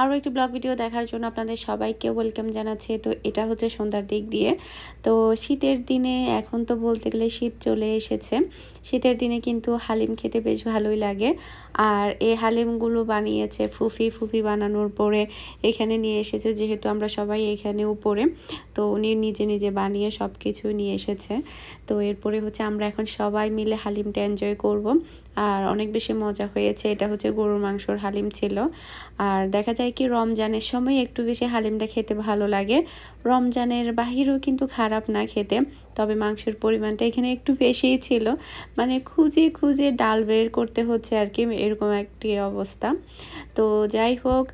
আরও একটি blog video দেখার জন্য আপনাদের সবাইকে ওয়েলকাম জানাচ্ছে। তো এটা হচ্ছে সন্ধ্যার দিক দিয়ে। তো শীতের দিনে এখন তো বলতে গেলে শীত চলে এসেছে। শীতের দিনে কিন্তু হালিম খেতে বেশ ভালোই লাগে। আর এই হালিমগুলো বানিয়েছে ফুফি ফুফি বানানোর পরে এখানে নিয়ে এসেছে, যেহেতু আমরা সবাই এখানে উপরে। তো উনি নিজে নিজে বানিয়ে সব কিছু নিয়ে এসেছে। তো এরপরে হচ্ছে আমরা এখন সবাই মিলে হালিমটা এনজয় করব। আর অনেক বেশি মজা হয়েছে। এটা হচ্ছে গরুর মাংসর হালিম ছিল। আর দেখা যায় কি রমজানের সময় একটু বেশি হালিমটা খেতে ভালো লাগে। রমজানের বাহিরেও কিন্তু খারাপ না খেতে। তবে মাংসের পরিমাণটা এখানে একটু বেশিই ছিল। মানে খুঁজে খুঁজে ডাল বের করতে হচ্ছে আর কি, এরকম একটি অবস্থা। তো যাই হোক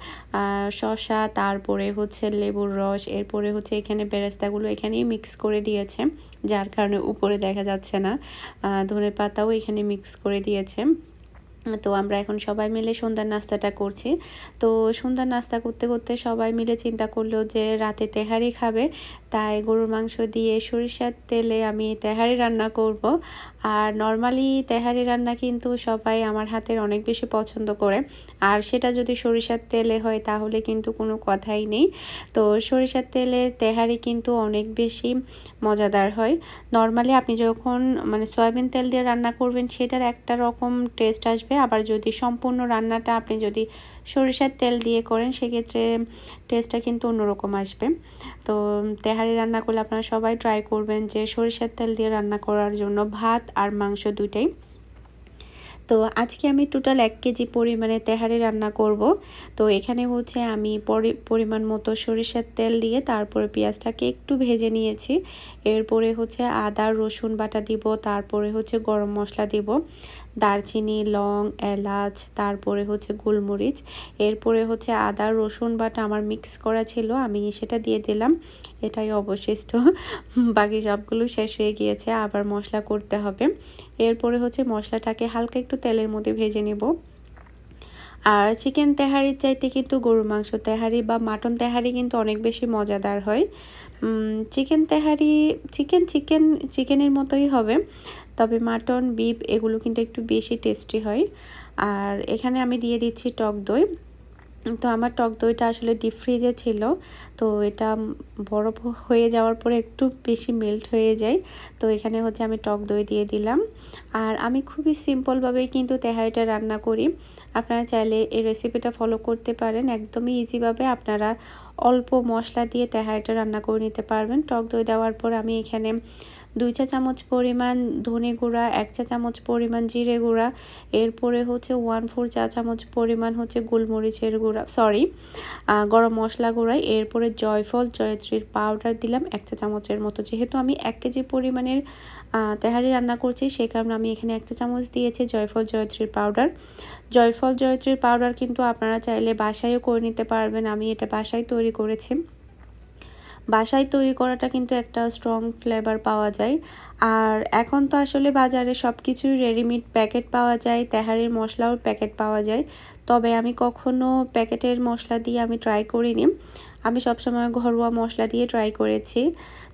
শশা তারপরে হচ্ছে লেবুর রস, এরপরে হচ্ছে এখানে বেরেস্তাগুলো এখানেই মিক্স করে দিয়েছে। যার কারণে উপরে দেখা যাচ্ছে না। ধনে পাতাও এখানে মিক্স করে দিয়েছে। তো আমরা এখন সবাই মিলে সন্ধ্যার নাস্তাটা করছি। তো সন্ধ্যার নাস্তা করতে করতে সবাই মিলে চিন্তা করল যে রাতে তেহারি খাবে। তাই গরুর মাংস দিয়ে সরিষার তেলে আমি তেহারি রান্না করব। আর নর্মালি তেহারি রান্না কিন্তু সবাই আমার হাতের অনেক বেশি পছন্দ করে। আর সেটা যদি সরিষার তেলে হয় তাহলে কিন্তু কোনো কথাই নেই। তো সরিষার তেলের তেহারি কিন্তু অনেক বেশি মজাদার হয়। নর্মালি আপনি যখন মানে সয়াবিন তেল দিয়ে রান্না করবেন সেটার একটা রকম টেস্ট আসবে। আবার যদি সম্পূর্ণ রান্নাটা আপনি যদি সরিষার তেল দিয়ে করেন, সেক্ষেত্রে টেস্টটা কিন্তু অন্যরকম আসবে। তো তেহারি রান্না করলে আপনারা সবাই ট্রাই করবেন যে সরিষার তেল দিয়ে রান্না করার জন্য ভাত আর মাংস দুইটাই। তো আজকে আমি টোটাল এক কেজি পরিমাণে তেহারি রান্না করব। তো এখানে হচ্ছে আমি পরিমাণ মতো সরিষার তেল দিয়ে তারপরে পেঁয়াজটাকে একটু ভেজে নিয়েছি। এরপরে হচ্ছে আদা, রসুন বাটা দিব, তারপরে হচ্ছে গরম মশলা দিব। দারচিনি, লং, এলাচ, তারপরে হচ্ছে গোলমরিচ, এরপরে হচ্ছে আদা, রসুন বাটা আমার মিক্স করা ছিল, আমি সেটা দিয়ে দিলাম। এটাই অবশিষ্ট। বাকি সবগুলো শেষ হয়ে গিয়েছে, আবার মশলা করতে হবে। এরপরে হচ্ছে মশলাটাকে হালকা একটু তেলের মধ্যে ভেজে নেব। আর চিকেন তেহারির চাইতে কিন্তু গরু মাংস তেহারি বা মাটন তেহারি কিন্তু অনেক বেশি মজাদার হয়। চিকেন তেহারি চিকেন চিকেন চিকেনের মতোই হবে। তবে মাটন, বিফ এগুলো কিন্তু একটু বেশি টেস্টি হয়। আর এখানে আমি দিয়ে দিচ্ছি টক দই। তো আমার টক দইটা আসলে ডিপ ফ্রিজে ছিল। তো এটা বরফ হয়ে যাওয়ার পরে একটু বেশি মেল্ট হয়ে যায়। তো এখানে হচ্ছে আমি টক দই দিয়ে দিলাম। আর আমি খুবই সিম্পলভাবেই কিন্তু তেহারিটা রান্না করি। আপনারা চাইলে এই রেসিপিটা ফলো করতে পারেন। একদমই ইজিভাবে আপনারা অল্প মশলা দিয়ে তেহারিটা রান্না করে নিতে পারবেন। টক দই দেওয়ার পর আমি এখানে দুই চা চামচ পরিমাণ ধনে গুঁড়া, এক চা চামচ পরিমাণ জিরে গুঁড়া, এরপরে হচ্ছে ওয়ান ফোর চা চামচ পরিমাণ হচ্ছে গোলমরিচের গুঁড়া সরি গরম মশলা গুঁড়াই এরপরে জয়ফল, জয়ত্রীর পাউডার দিলাম এক চা চামচের মতো। যেহেতু আমি এক কেজি পরিমাণের তেহারি রান্না করছি সেই কারণে আমি এখানে এক চা চামচ দিয়েছি জয়ফল, জয়ত্রীর পাউডার জয়ফল, জয়ত্রীর পাউডার কিন্তু আপনারা চাইলে বাসায়ও করে নিতে পারবেন, আমি এটা বাসায় তৈরি করেছি। বাসায় তৈরি করাটা কিন্তু একটা স্ট্রং ফ্লেভার পাওয়া যায়। আর এখন তো আসলে বাজারে সব কিছুই রেডিমেড প্যাকেট পাওয়া যায়, তেহারির মশলাও প্যাকেট পাওয়া যায়। তবে আমি কখনো প্যাকেটের মশলা দিয়ে আমি ট্রাই করিনি। আমি সবসময় ঘরোয়া মশলা দিয়ে ট্রাই করেছি।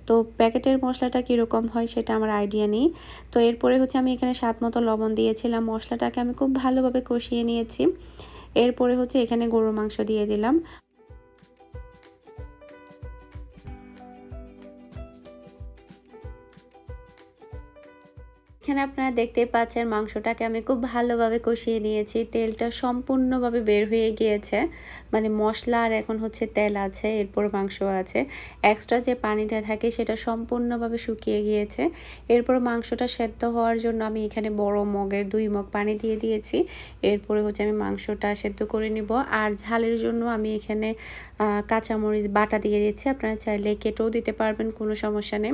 তো প্যাকেটের মশলাটা কীরকম হয় সেটা আমার আইডিয়া নেই। তো এরপরে হচ্ছে আমি এখানে স্বাদ মতো লবণ দিয়েছিলাম। মশলাটাকে আমি খুব ভালোভাবে কষিয়ে নিয়েছি। এরপরে হচ্ছে এখানে গরুর মাংস দিয়ে দিলাম। এখানে আপনারা দেখতে পাচ্ছেন মাংসটাকে আমি খুব ভালোভাবে কষিয়ে নিয়েছি। তেলটা সম্পূর্ণভাবে বের হয়ে গিয়েছে। মানে মশলা আর এখন হচ্ছে তেল আছে, এরপর মাংস আছে। এক্সট্রা যে পানিটা থাকে সেটা সম্পূর্ণভাবে শুকিয়ে গিয়েছে। এরপর মাংসটা সেদ্ধ হওয়ার জন্য আমি এখানে বড় মগের দুই মগ পানি দিয়ে দিয়েছি। এরপরে হচ্ছে আমি মাংসটা সেদ্ধ করে নিব। আর ঝালের জন্য আমি এখানে কাঁচামরিচ বাটা দিয়ে দিচ্ছি। আপনারা চাইলে কেটেও দিতে পারবেন, কোনো সমস্যা নেই।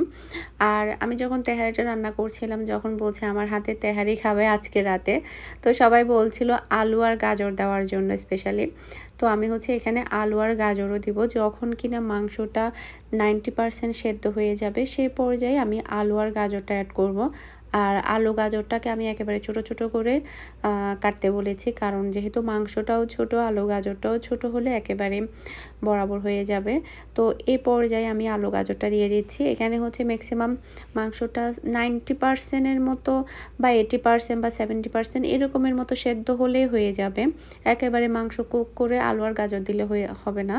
আর আমি যখন তেহারিটা রান্না করছিলাম, যখন বলছে আমার হাতে তেহারি খাবে আজকে রাতে, তো সবাই বলছিল আলু আর গাজর দেওয়ার জন্য স্পেশালি তো আমি হচ্ছে এখানে আলু আর গাজরও দিব, যখন কিনা মাংসটা নাইনটি পারসেন্ট সেদ্ধ হয়ে যাবে সেই পর্যায়ে আমি আলু আর গাজরটা অ্যাড করব। আর আলু গাজরটাকে আমি একেবারে ছোট ছোট করে কাটতে বলেছি। কারণ যেহেতু মাংসটাও ছোট, আলু গাজরটাও ছোট হলে একেবারে বরাবর হয়ে যাবে। তো এই পর্যায়ে আমি আলু গাজরটা দিয়ে দিচ্ছি। এখানে হচ্ছে ম্যাক্সিমাম মাংসটা নাইনটি পার্সেন্টের মতো বা এইটি পার্সেন্ট বা সেভেন্টি পার্সেন্ট এরকমের মতো সেদ্ধ হলেই হয়ে যাবে। একেবারে মাংস কুক করে আলু আর গাজর দিলে হয়ে, হবে না।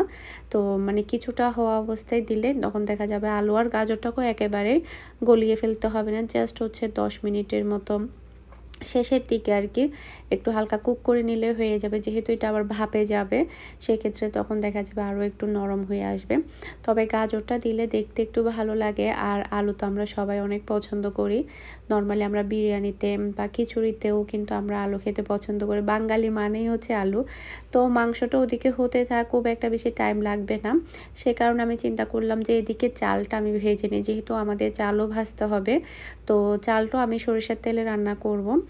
তো মানে কিছুটা হওয়া অবস্থায় দিলে তখন দেখা যাবে আলু আর গাজরটাকেও একেবারে গলিয়ে ফেলতে হবে না। জাস্ট হচ্ছে দশ মিনিটের মতো শেষের দিকে আর কি একটু হালকা কুক করে নিলে হয়ে যাবে। যেহেতু এটা আবার ভাপে যাবে, সেক্ষেত্রে তখন দেখা যাবে আরও একটু নরম হয়ে আসবে। তবে গাজরটা দিলে দেখতে একটু ভালো লাগে। আর আলু তো আমরা সবাই অনেক পছন্দ করি। নর্মালি আমরা বিরিয়ানিতে বা খিচুড়িতেও কিন্তু আমরা আলু খেতে পছন্দ করি। বাঙালি মানেই হচ্ছে আলু। তো মাংসটা ওদিকে হতে থাক, খুব একটা বেশি টাইম লাগবে না। সে কারণে আমি চিন্তা করলাম যে এদিকে চালটা আমি ভেজে নিই। যেহেতু আমাদের চালও ভাজতে হবে, তো চালটাও আমি সরিষার তেলে রান্না করব।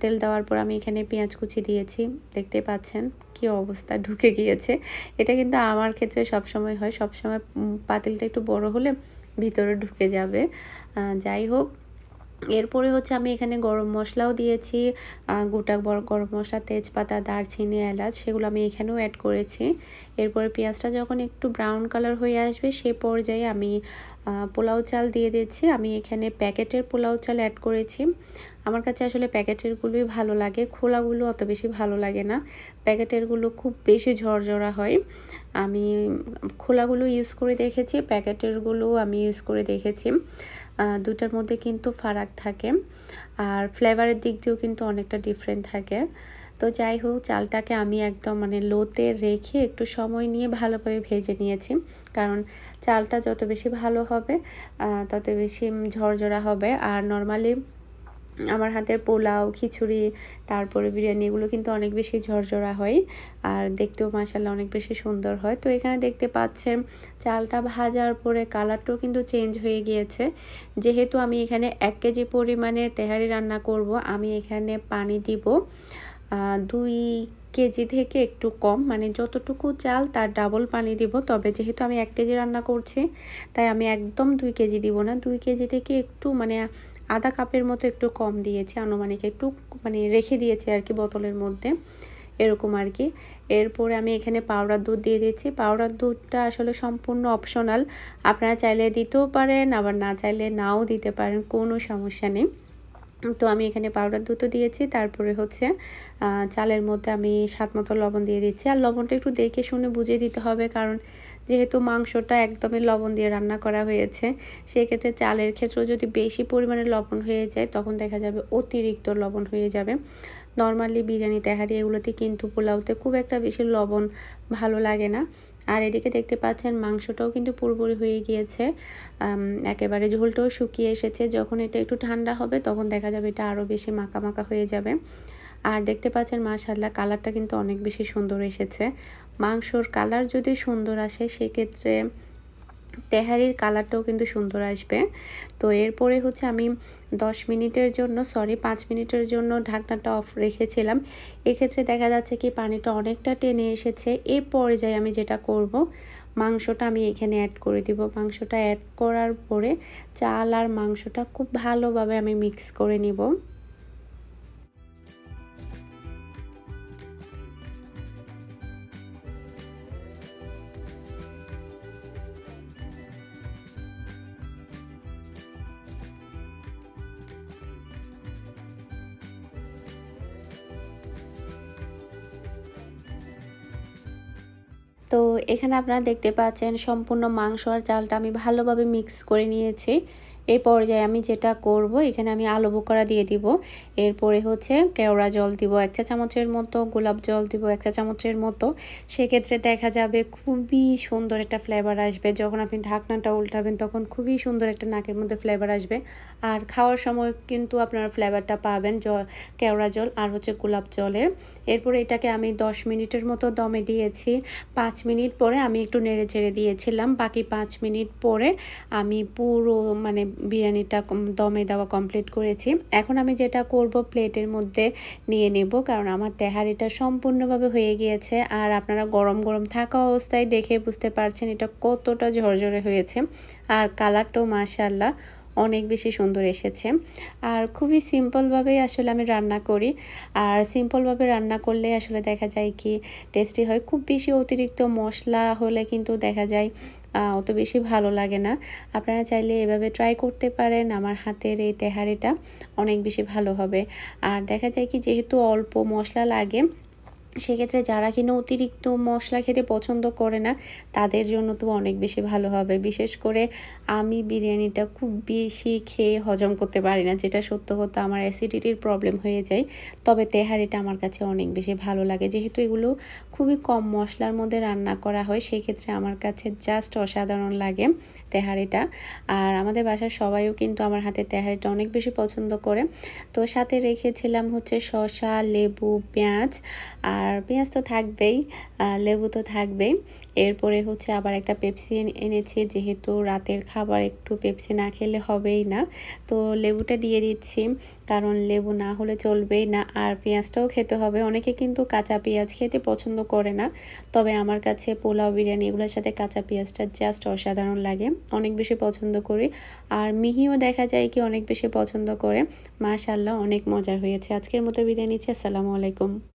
তেল দেওয়ার পর আমি এখানে পেঁয়াজ কুচি দিয়েছি। দেখতে পাচ্ছেন কি অবস্থা, ঢুকে গিয়েছে। এটা কিন্তু আমার ক্ষেত্রে সব সময় হয়। সব সময় পাতিলটা একটু বড় হলে ভিতরে ঢুকে যাবে। যাই হোক এরপরে হচ্ছে আমি এখানে গরম মশলাও দিয়েছি গোটা গরম মশলা, তেজপাতা, দারচিনি, এলাচ সেগুলো আমি এখানেও অ্যাড করেছি। এরপরে পেঁয়াজটা যখন একটু ব্রাউন কালার হয়ে আসবে সে পর্যায়ে আমি পোলাও চাল দিয়ে দিচ্ছি। আমি এখানে প্যাকেটের পোলাও চাল অ্যাড করেছি। আমার কাছে আসলে প্যাকেটেরগুলোই ভালো লাগে, খোলাগুলো অত বেশি ভালো লাগে না। প্যাকেটেরগুলো খুব বেশি ঝরঝরা হয়। আমি খোলাগুলো ইউজ করে দেখেছি প্যাকেটেরগুলো আমি ইউজ করে দেখেছি। দুটার মধ্যে কিন্তু ফারাক থাকে। আর ফ্লেভারের দিক দিয়েও কিন্তু অনেকটা ডিফারেন্ট থাকে। তো যাই হোক, চালটাকে আমি একদম মানে লোতে রেখে একটু সময় নিয়ে ভালোভাবে ভেজে নিয়েছি। কারণ চালটা যত বেশি ভালো হবে তত বেশি ঝরঝরা হবে। আর নর্মালি আমার হাতের পোলাও, খিচুড়ি, তারপরে বিরিয়ানি এগুলো কিন্তু অনেক বেশি ঝরঝরা হয় আর দেখতেও মাসাল্লাহ অনেক বেশি সুন্দর হয়। তো এখানে দেখতে পাচ্ছেন চালটা ভাজার পরে কালারটাও কিন্তু চেঞ্জ হয়ে গিয়েছে। যেহেতু আমি এখানে এক কেজি পরিমাণে তেহারি রান্না করব, আমি এখানে পানি দিব দুই কেজি থেকে একটু কম মানে যতটুকু চাল তার ডাবল পানি দিব। তবে যেহেতু আমি এক কেজি রান্না করছি, তাই আমি একদম দুই কেজি দিব না। দুই কেজি থেকে একটু মানে আধা কাপের মতো একটু কম দিয়েছি, আনুমানিক একটু মানে রেখে দিয়েছি আর কি বোতলের মধ্যে। এরকম আর কি। এরপরে আমি এখানে পাউডার দুধ দিয়ে দিচ্ছি। পাউডার দুধটা আসলে সম্পূর্ণ অপশনাল আপনারা চাইলে দিতেও পারেন, আবার না চাইলে নাও দিতে পারেন, কোনো সমস্যা নেই। তো আমি এখানে পাউডার দুধও দিয়েছি, তারপরে হচ্ছে চালের মধ্যে আমি স্বাদ মতো লবণ দিয়ে দিচ্ছি। আর লবণটা একটু দেখে শুনে বুঝিয়ে দিতে হবে, কারণ যেহেতু মাংসটা একদমই লবণ দিয়ে রান্না করা হয়েছে, সেক্ষেত্রে চালের ক্ষেত্রেও যদি বেশি পরিমাণে লবণ হয়ে যায়, তখন দেখা যাবে অতিরিক্ত লবণ হয়ে যাবে। নর্মালি বিরিয়ানি, তেহারি এগুলোতে কিন্তু পোলাওতে খুব একটা বেশি লবণ ভালো লাগে না। আর এদিকে দেখতে পাচ্ছেন মাংসটাও কিন্তু পুরোপুরি হয়ে গিয়েছে। একেবারে ঝোলটাও শুকিয়ে এসেছে। যখন এটা একটু ঠান্ডা হবে, তখন দেখা যাবে এটা আরও বেশি মাখা মাখা হয়ে যাবে। আর দেখতে পাচ্ছেন মাশাল্লাহ কালারটা কিন্তু অনেক বেশি সুন্দর এসেছে। মাংসর কালার যদি সুন্দর আসে, সেক্ষেত্রে তেহারির কালারটাও কিন্তু সুন্দর আসবে। তো এরপরে হচ্ছে আমি 10 মিনিটের জন্য সরি পাঁচ মিনিটের জন্য ঢাকনাটা অফ রেখেছিলাম। এক্ষেত্রে দেখা যাচ্ছে কি পানিটা অনেকটা টেনে এসেছে। এ পর্যায়ে আমি যেটা করব, মাংসটা আমি এখানে অ্যাড করে দিব। মাংসটা অ্যাড করার পরে চাল আর মাংসটা খুব ভালোভাবে আমি মিক্স করে নিব। তো এখানে আপনারা দেখতে পাচ্ছেন সম্পূর্ণ মাংস আর চালটা আমি ভালোভাবে মিক্স করে নিয়েছি। এই পর্যায়ে আমি যেটা করব, এখানে আমি আলু বোকরা দিয়ে দিব। এরপরে হচ্ছে কেওড়া জল দিব এক চা চামচের মতো, গোলাপ জল দিব এক চা চামচের মতো। সেক্ষেত্রে দেখা যাবে খুবই সুন্দর একটা ফ্লেভার আসবে। যখন আপনি ঢাকনাটা উল্টাবেন, তখন খুবই সুন্দর একটা নাকের মধ্যে ফ্লেভার আসবে। আর খাওয়ার সময় কিন্তু আপনারা ফ্লেভারটা পাবেন কেওড়া জল আর হচ্ছে গোলাপ জলের। এরপরে এটাকে আমি দশ মিনিটের মতো দমে দিয়েছি। পাঁচ মিনিট পরে আমি একটু নেড়ে চেড়ে দিয়েছিলাম। বাকি পাঁচ মিনিট পরে আমি পুরো মানে বিরিয়ানিটা দমে দেওয়া কমপ্লিট করেছি। এখন আমি যেটা করব, প্লেটের মধ্যে নিয়ে নেব, কারণ আমার তেহারিটা সম্পূর্ণভাবে হয়ে গিয়েছে। আর আপনারা গরম গরম থাকা অবস্থায় দেখে বুঝতে পারছেন এটা কতটা ঝরঝরে হয়েছে। আর কালারটাও মাশাল্লাহ অনেক বেশি সুন্দর এসেছে। আর খুবই সিম্পলভাবেই আসলে আমি রান্না করি। আর সিম্পলভাবে রান্না করলে আসলে দেখা যায় কি টেস্টি হয়। খুব বেশি অতিরিক্ত মশলা হলে কিন্তু দেখা যায় অত বেশি ভালো লাগে না। আপনারা চাইলে এভাবে ট্রাই করতে পারেন, আমার হাতের এই তেহারিটা, অনেক বেশি ভালো হবে। আর দেখা যায় কি, যেহেতু অল্প মশলা লাগে সেক্ষেত্রে যারা কিনা অতিরিক্ত মশলা খেতে পছন্দ করে না, তাদের জন্য তো অনেক বেশি ভালো হবে। বিশেষ করে আমি বিরিয়ানিটা খুব বেশি খেয়ে হজম করতে পারি না, যেটা সত্য কথা আমার অ্যাসিডিটির প্রবলেম হয়ে যায়। তবে তেহারিটা আমার কাছে অনেক বেশি ভালো লাগে। যেহেতু এগুলো খুবই কম মশলার মধ্যে রান্না করা হয়, সেক্ষেত্রে আমার কাছে জাস্ট অসাধারণ লাগে তেহারিটা। আর আমাদের বাসার সবাইও কিন্তু আমার হাতে তেহারিটা অনেক বেশি পছন্দ করে। তো সাথে রেখেছিলাম হচ্ছে শসা, লেবু, পেঁয়াজ। আর পেঁয়াজ তো থাকবেই লেবু তো থাকবেই। এরপরে হচ্ছে আবার একটা পেপসি এনেছি, যেহেতু রাতের খাবার একটু পেপসি না খেলে হবেই না। তো লেবুটা দিয়ে দিচ্ছি, কারণ লেবু না হলে চলবেই না। আর পেঁয়াজটাও খেতে হবে। অনেকে কিন্তু কাঁচা পেঁয়াজ খেতে পছন্দ করে না। তবে আমার কাছে পোলাও, বিরিয়ানি এগুলোর সাথে কাঁচা পেঁয়াজটা জাস্ট অসাধারণ লাগে। অনেক বেশি পছন্দ করি। আর মিহিও দেখা যায় কি অনেক বেশি পছন্দ করে। মাশাল্লাহ অনেক মজার হয়েছে। আজকের মতো বিদায় নিচ্ছি। আসসালামু আলাইকুম।